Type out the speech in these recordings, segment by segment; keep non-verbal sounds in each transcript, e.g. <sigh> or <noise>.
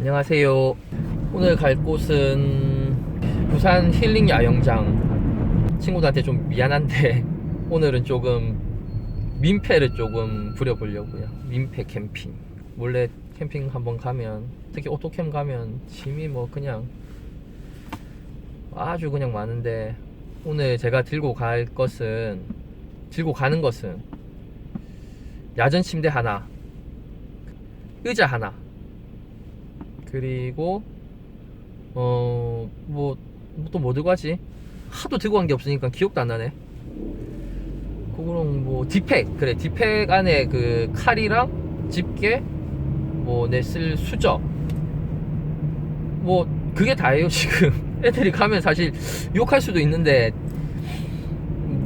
안녕하세요. 오늘 갈 곳은 부산 힐링 야영장. 친구들한테 좀 미안한데 <laughs> 오늘은 조금 민폐를 조금 부려보려고요. 민폐 캠핑. 원래 캠핑 한번 가면 특히 오토캠 가면 짐이 뭐 그냥 아주 그냥 많은데 오늘 제가 들고 갈 것은 들고 가는 것은 야전 침대 하나 의자 하나 그리고 어 뭐 또 뭐 들고 가지? 하도 들고 간 게 없으니까 기억도 안 나네. 그거랑 뭐 디팩 그래 디팩 안에 그 칼이랑 집게 뭐 내 쓸 수저. 뭐 그게 다예요 <laughs> 지금. 애들이 가면 사실 욕할 수도 있는데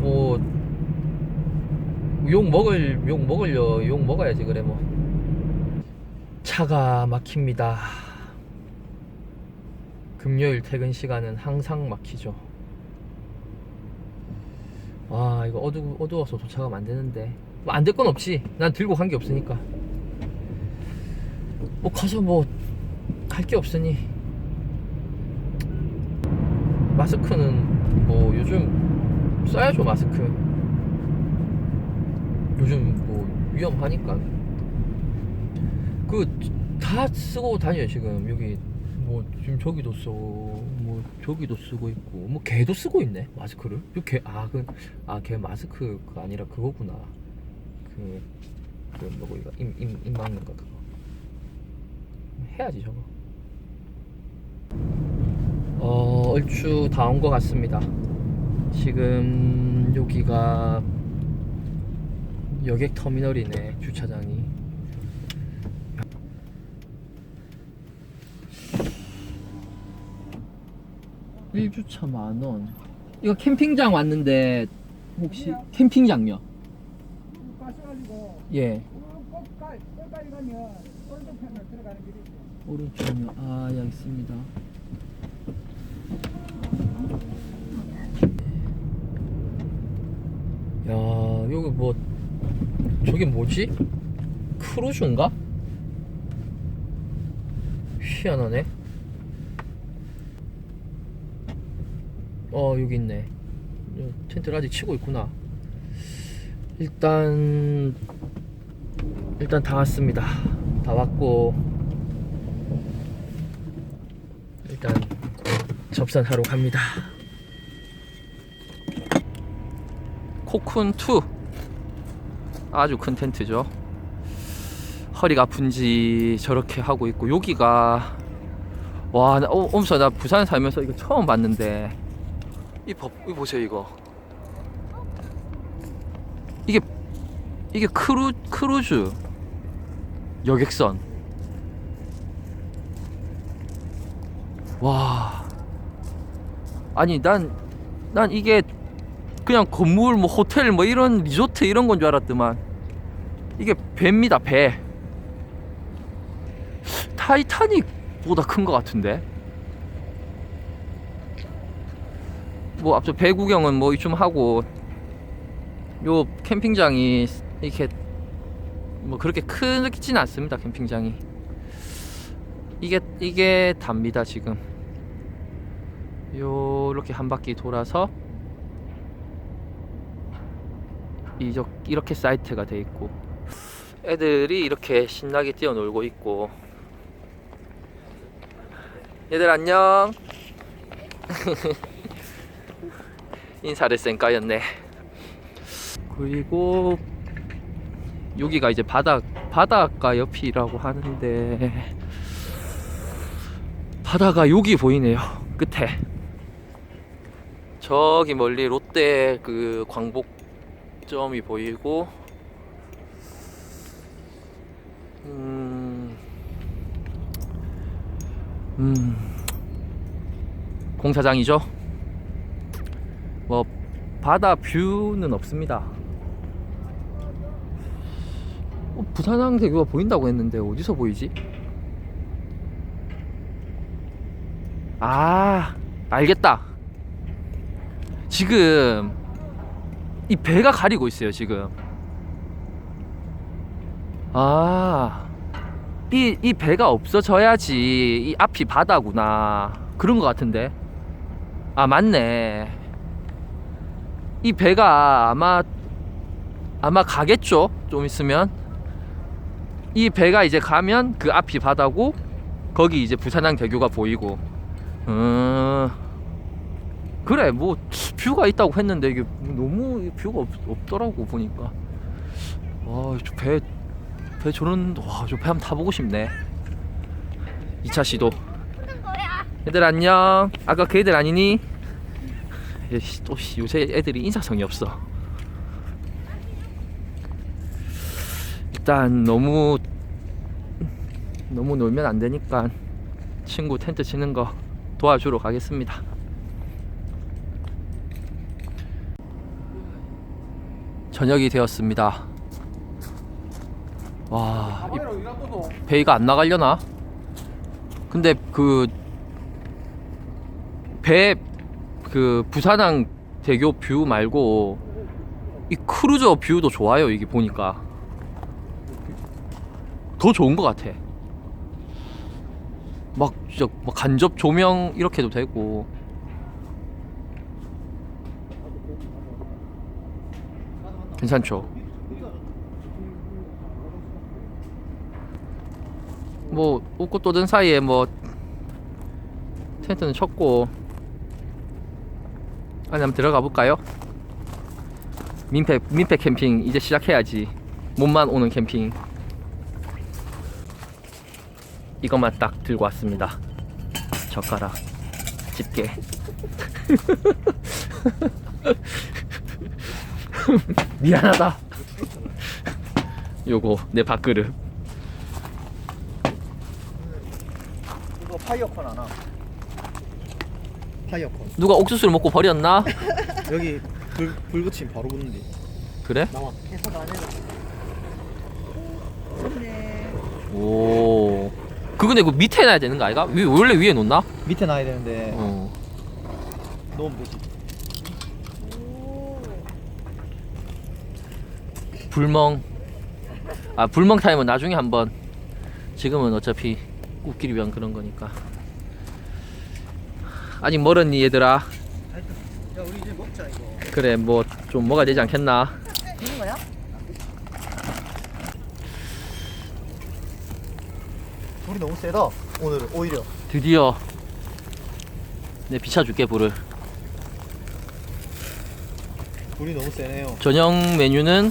뭐 욕 먹을 욕 먹을려. 욕 먹어야지 그래 뭐. 차가 막힙니다 금요일 퇴근 시간은 항상 막히죠. 와 이거 어두, 어두워서 도착하면 안 되는데. 뭐 안될 건 없지. 난 들고 간 게 없으니까. 뭐 가서 뭐 할 게 없으니. 마스크는 뭐 요즘 써야죠 마스크. 요즘 뭐 위험하니까. 그 다 쓰고 다녀요 지금. 여기 뭐 지금 저기도 쓰고 뭐 저기도 쓰고 있고 뭐 걔도 쓰고 있네 마스크를. 걔아그아걔 마스크가 아니라 그거구나. 그, 그 뭐고 이거 임 막는 거 그거. 해야지 저거. 어 얼추 다 온 것 같습니다. 지금 여기가 여객 터미널이네 주차장이 일주차 만원 이거 캠핑장 왔는데 혹시 캠핑장요? 가셔가지고 예 꼭까지 꼭까지 가면 오른쪽편으로 들어가는 길이 있어요. 오른쪽요 아 여기 있습니다 야 여기 뭐 저게 뭐지? 크루즈인가? 희한하네 어 여기 있네. 여, 텐트를 아직 치고 있구나. 일단 일단 다 왔습니다. 다 왔고. 일단 접선하러 갑니다. 코쿤2 아주 큰 텐트죠. 허리가 아픈지 저렇게 하고 있고 여기가 와, 나, 어, 엄서 나 부산 살면서 이거 처음 봤는데 이 법, 이거 보세요 이거. 이게 이게 크루 크루즈 여객선. 와. 아니 난 난 이게 그냥 건물 뭐 호텔 뭐 이런 리조트 이런 건 줄 알았더만. 이게 배입니다 배. 타이타닉보다 큰 것 같은데 뭐 앞서 배 구경은 뭐좀 하고 요 캠핑장이 이렇게 뭐 그렇게 크지는 않습니다 캠핑장이. 이게 이게 답니다 지금. 요렇게 한 바퀴 돌아서 이저 이렇게 사이트가 돼 있고 애들이 이렇게 신나게 뛰어놀고 있고. 얘들 안녕 <laughs> 인사를 쌩까였네. 그리고 여기가 이제 바닥 바닷가 옆이라고 하는데 바다가 여기 보이네요 끝에. 저기 멀리 롯데 그 광복점이 보이고 음, 음 공사장이죠 뭐 바다 뷰는 없습니다. 어, 부산항대교가 보인다고 했는데 어디서 보이지? 아 알겠다. 지금 이 배가 가리고 있어요 지금. 아 이, 이 배가 없어져야지 이 앞이 바다구나. 그런 것 같은데. 아 맞네 이 배가 아마 아마 가겠죠? 좀 있으면. 이 배가 이제 가면 그 앞이 바다고 거기 이제 부산항 대교가 보이고. 음. 그래 뭐 뷰가 있다고 했는데 이게 너무 뷰가 없, 없더라고 보니까. 와저배 배 저런 와저 배 한번 타보고 싶네. 2차 시도. 얘들 안녕. 아까 그 애들 아니니? 얘씨 또 씨, 요새 애들이 인사성이 없어. 일단 너무 너무 놀면 안 되니까 친구 텐트 치는 거 도와주러 가겠습니다. 저녁이 되었습니다. 와, 이 베이가 안 나가려나? 근데 그 배 그 부산항 대교 뷰 말고 이 크루저 뷰도 좋아요 이게 보니까 더 좋은 것 같아. 막 진짜 막 간접 조명 이렇게 해도 되고 괜찮죠? 뭐 웃고 떠든 사이에 뭐 텐트는 쳤고 안에 한번 들어가 볼까요? 민폐 민폐 캠핑 이제 시작해야지. 몸만 오는 캠핑. 이것만 딱 들고 왔습니다. 젓가락 집게. <laughs> 미안하다. 요거 내 밥그릇. 이거 파이어콘 하나. 파이어콘. 누가 옥수수를 먹고 버렸나? <laughs> 여기 불, 불 붙이면 바로 붙는데. 그래? 나와. 해서 안 해도. 오. 그 근데 그 밑에 놔야 되는 거 아이가? 위, 원래 위에 놓나? 밑에 놔야 되는데 어. 놓으면 되지. 불멍. 아 불멍 타임은 나중에 한번. 지금은 어차피 웃기를 위한 그런 거니까. 아직 멀었니 얘들아? 야 우리 이제 먹자 이거. 그래 뭐좀 먹어야 되지 않겠나? 되는 거야? 불이 너무 세다. 오늘 오히려. 드디어 내 비춰줄게 불을. 불이 너무 세네요. 저녁 메뉴는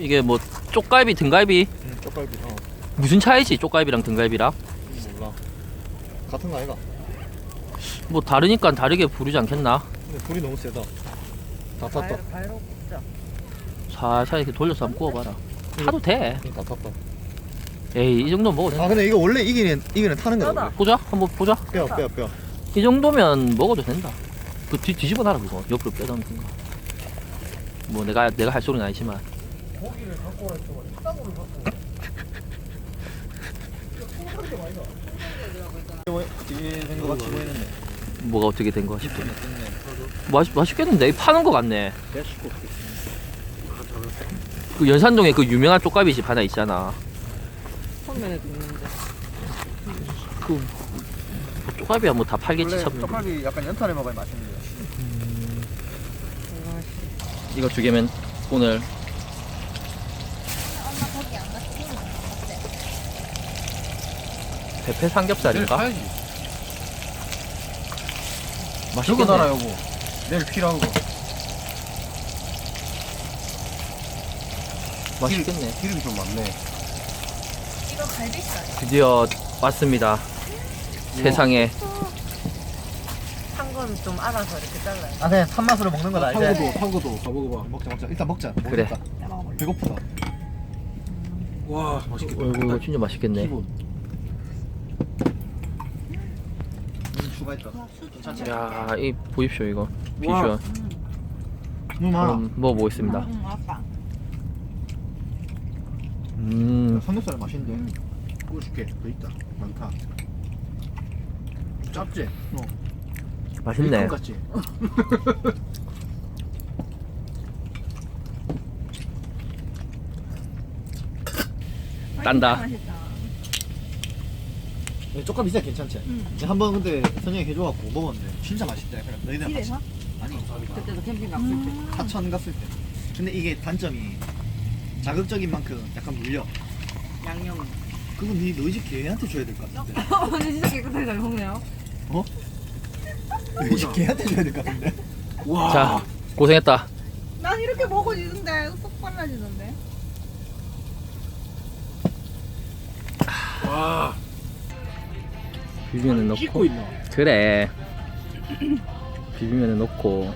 이게 뭐 쪽갈비 등갈비 응, 쪽갈비. 어. 무슨 차이지 쪽갈비랑 등갈비랑? 몰라. 같은 거 아이가? 뭐 다르니까 다르게 부르지 않겠나? 근데 불이 너무 세다. 다 탔다. 굽자. 살살 이렇게 돌려서 한번 구워봐라. 타도 돼. 응, 다 탔다. 에이 이 정도 먹어도 아 돼. 근데 이거 원래 이기는 이기는 타는. 원래. 보자 한번 보자. 뼈, 뼈, 뼈. 이 정도면 먹어도 된다. 그 뒤, 뒤집어 놔라 그거 옆으로 빼던가. 뭐 내가 내가 할 소리는 아니지만 고기를 갖고 와 있어. 식당으로 갖고. <laughs> 이게 된거 같이 보이는데. 뭐가 어떻게 된 거야 싶더니 맛 맛있겠는데 이 파는 거 같네. 그 연산동에 그 유명한 쪽갈비 집 하나 있잖아. 화면에도 있는데. 그뭐 쪽갈비야 뭐 다 팔겠지 원래 참. 쪽갈비 약간 연탄에 먹어야 맛있는데. 이거 두 개면 오늘 대패 삼겹살인가? 맛있겠네. 저거 달아 여보. 내일 필요한 거. 맛있겠네. 기름이 좀 많네. 이거 갈비살. 드디어 왔습니다. 세상에 한 건 좀 알아서 이렇게 잘라요. 아 그냥 산맛으로 먹는 건 알지? 거도, 판 거도 다 먹어봐. 먹자 먹자. 일단 먹자. 그래. 배고프다. 와 맛있겠다. 어이구 이거 진짜 맛있겠네. 기본. 음. 괜찮지? 야, 이 보십시오 이거 비주얼. 너무 많아. 그럼 먹어보겠습니다. 응, 아빠. 음, 삼겹살 맛있는데. 구워줄게. 더 있다. 많다. 짭지? 어. 맛있네. 같지? 딴다. 맛있다. 조금 진짜 괜찮지? 근데 한번 근데 선영이 해줘갖고 먹었는데 진짜 맛있대. 그래 너희들 집에서? 아니 그때도 캠핑 갔을 때. 하천 갔을 때. 근데 이게 단점이 자극적인 만큼 약간 물려. 양념. 그건 네 너희 집 개한테 줘야 될 것 같은데. <laughs> 근데 진짜 깨끗하게 잘 먹네요. 어? 너희 집 개한테 줘야 될 것 같은데. 와. 자 고생했다 난 이렇게 먹어지는데 쏙 빨라지는데. 와. 비빔면에 씻고 있나? 그래. 비빔면에 넣고.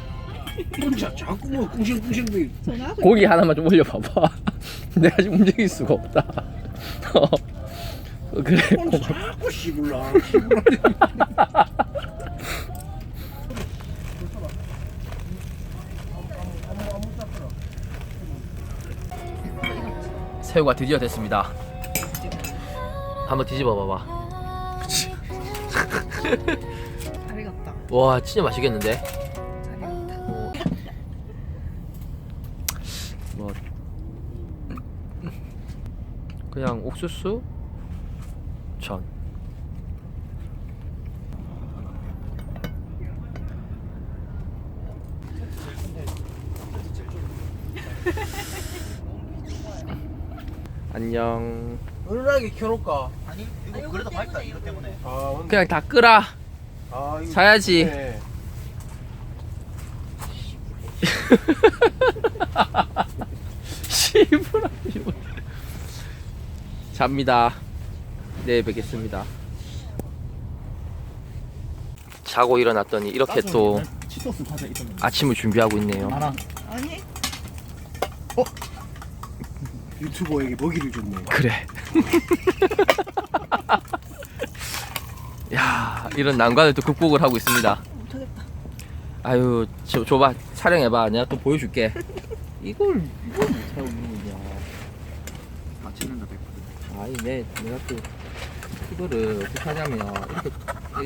혼자 자꾸 뭐 전화하고 고기 하나만 좀 올려봐봐. <laughs> 내가 지금 움직일 수가 없다. <laughs> 어. 그래 자꾸 씹을라. 새우가 드디어 됐습니다. 한번 뒤집어 봐봐 잘 익었다. 와 진짜 맛있겠는데 잘 익었다. 어. 뭐 그냥 옥수수 전 <laughs> 안녕 은은하게 켜놓을까? 아니 이거 그래도 밝다 이거 때문에. 아, 그냥 다 끄라 아 이거 사야지. <laughs> 네. 씨부라 씨부라. 잡니다. 내일 뵙겠습니다. 자고 일어났더니 이렇게 또. 아침을 준비하고 있네요. 아니 유튜버에게 먹이를 줬네. 그래. <laughs> 야 이런 난관을 또 극복을 하고 있습니다. 못하겠다. 아유 저, 줘봐 촬영해봐 내가 또 보여줄게. <laughs> 이걸 이걸 못하고 있느냐. 아 찍는다 100%. 아니 내 내가 또 이거를 어떻게 하냐면 이렇게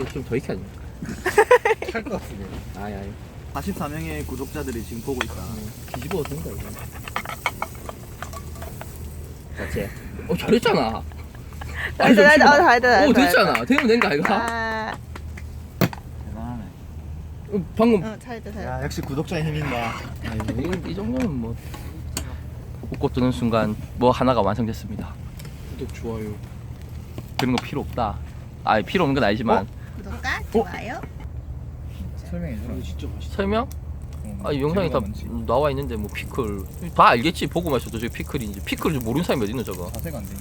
이게 좀 더 익혀야 돼. <laughs> 찰것 같은데. 아이 아이 44명의 구독자들이 지금 보고 있다. 뒤집어도 된다 이거. 맞지? 어 잘했잖아. 아니, 잘했다, 잠시만. 잘했다, 잘했다, 어 잘했다. 됐잖아. 되면 된 거 아이가? 아, 대단하네. 어, 방금 어, 잘했다, 잘했다. 야 역시 구독자의 힘인다. 아유, 이, 이 정도면 뭐 웃고 뜨는 순간 뭐 하나가 완성됐습니다. 구독 좋아요. 그런 거 필요 없다. 아 필요 없는 건 아니지만 구독과 좋아요. 설명해 줘. 이거 진짜 맛있어. 설명? 아 이 영상이 다 나와 있는데 뭐 피클 다 알겠지 보고만 있어도 저게 피클인지 피클 좀 모르는 사람이 어디 있노 저거 자세가 안 되네.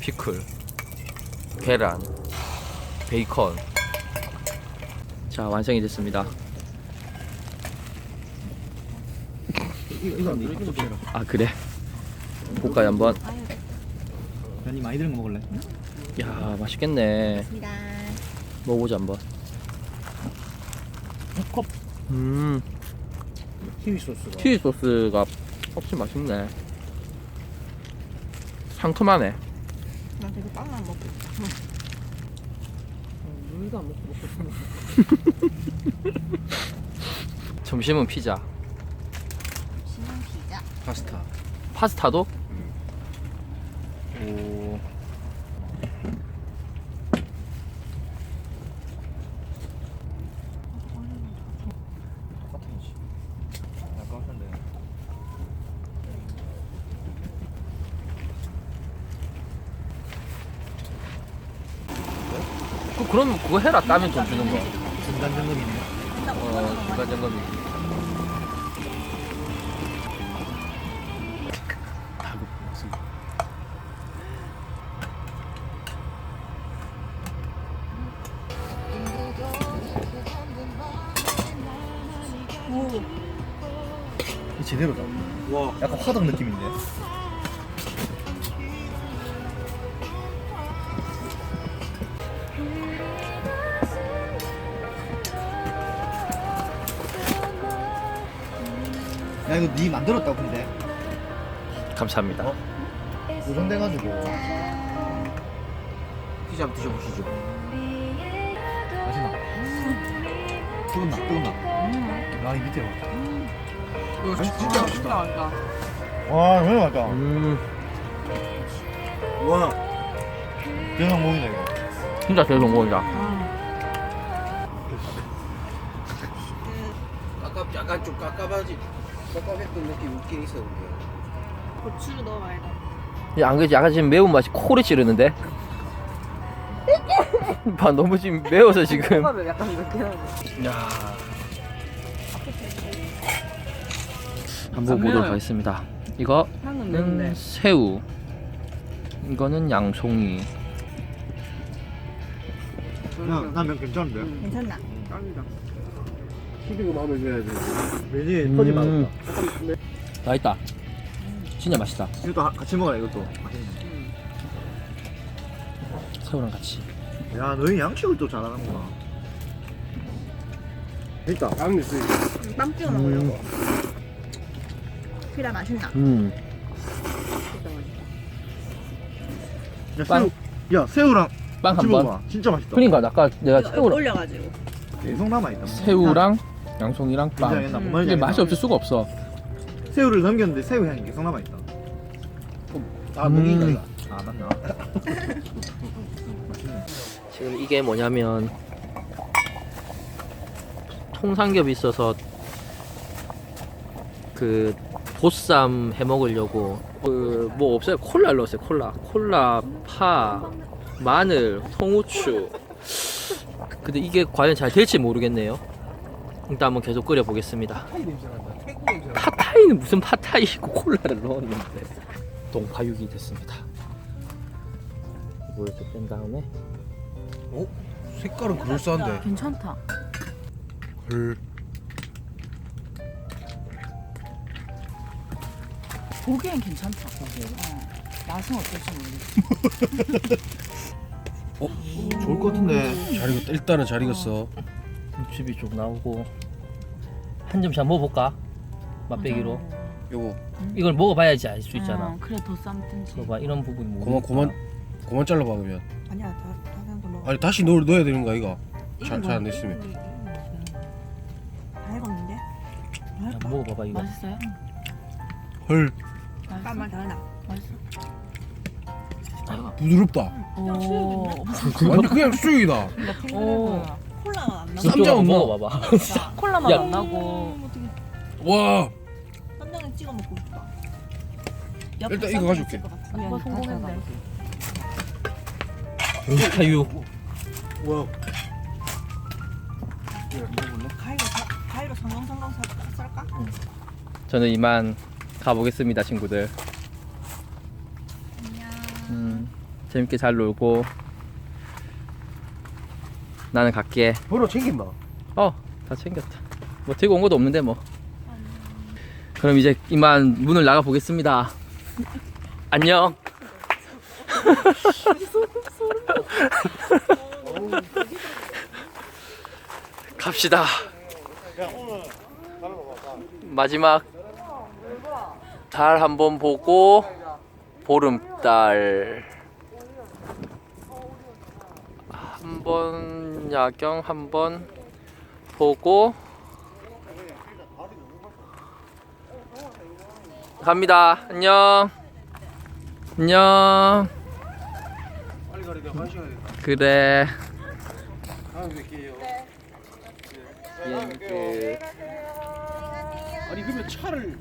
피클 계란 베이컨 자 완성이 됐습니다 이거 이거 안 돼. 이거 좀아 그래 볶아요 한번 면이 많이 들은 거 먹을래? 야 맛있겠네 맞습니다. 먹어보자 한번 컵. 음 키위 소스가. 치즈 소스가 훨씬 맛있네 상큼하네 나 되게 빵만 먹고. 물도 안 먹고 먹고. 점심은 피자 신형 피자. 파스타. 파스타도? 오. 똑같은지. 약간 같은데. 그, 그럼 그거 해라 따면 돈 주는 거 중간 점검이네. 어, 중간 점검이. 이 제대로다. 와. 약간 화덕 느낌인데. 이거 니 만들었다고 근데 감사합니다. 어? 고정돼가지고 피자 한번 드셔보시죠 맛있나? 뜨겁나? 뜨겁나? 야이 밑에 봐 이거 진짜 진짜 맛있다. 와 정말 맛있다 음, 와 대박 먹이다 이거 진짜 제일 좋은 거이다. 깝 약간 좀 깝깝하지 깝깝했던 느낌 있긴 있었는데 고추 넣어봐야 돼. 안 그지? 약간 지금 매운 맛이 코를 찌르는데? 봐 너무 지금 매워서 지금 약간 이렇게. 야. 한번 보도록 하겠습니다. 이거는 향은 매운데. 새우. 이거는 양송이. 나면 괜찮은데? 괜찮나? 튀기고 마음에 돼 왠지 음. 터지 맛없다 맛있다. 진짜 맛있다. 이것도 하- 같이 먹어라 이것도 새우랑 같이. 야 너희 양식을 또 잘하는구나 있다 다음 뉴스 빵 찍어 먹으려고. 피라 맛있나? 음. 야, 빵. 새우, 야 새우랑 빵 같이 한 번. 먹어봐 진짜 맛있다 그러니까 아까 내가 이거 새우랑 올려가지고. 계속 남아 있다 새우랑 양송이랑 빵. 굉장히 나 음. 뭔 이게 말인지 맛이 알겠나? 없을 수가 없어. 새우를 넘겼는데 새우 향이 계속 남아 있다 아 음. 무기인가 이거 아 맞나 <laughs> 지금 이게 뭐냐면 통삼겹이 있어서 그 보쌈 해 먹으려고 그 뭐 없어요 콜라 넣었어요 콜라 콜라 파 마늘 통후추 근데 이게 과연 잘 될지 모르겠네요 일단 한번 계속 끓여 보겠습니다. 팟타이는 무슨 팟타이고 <laughs> 콜라를 넣었는데. 동파육이 됐습니다. 이걸 이렇게 뺀 다음에 어? 색깔은 그럴싸한데. 괜찮다. 헐. 보기엔 괜찮다. 어. 맛은 어떨지 모르겠어. <laughs> 좋을 것 같은데. 잘 익었다 일단은 잘 익었어 육즙이 좀 나오고 한 점씩 한번 먹어볼까? 맛배기로. 요거. 이걸 먹어봐야지 알 수 있잖아. 어, 그래 더 쌈든지. 봐봐. 이런 부분이 뭐 그만 그만 그만 잘라봐 그러면. 아니야, 다 다산도 먹어. 아니 다시 넣, 넣어야 되는 거야 이거. 잘안 됐으면. 다 익었는데? 한번 먹어봐봐 이거. 맛있어요? 헐. 땀만 더 나. 맛있어. 부드럽다. 오. 완전 그냥 수육이다. 오. 콜라만 안 나고. 이쪽 쌈장 한번 없나? 먹어봐봐 콜라만 야. 안 나고. 와 쌈장에 찍어 먹고 싶다. 일단 이거 가져올게 아빠 성공했네. 동파육 와 가위로 사- 가위로 성공성공 썰- 썰까? 저는 이만 가보겠습니다 친구들 음, 재밌게 잘 놀고 나는 갈게. 번호 챙긴다 어다 챙겼다. 뭐 들고 온 것도 없는데 뭐. 그럼 이제 이만 문을 나가 보겠습니다. <laughs> 안녕. <laughs> 갑시다. 마지막 달 한번 보고 보름달. 한번 야경 한번 보고 갑니다. 안녕. 안녕. 그래. 뵐게요 예, 그 아니 그러면 차를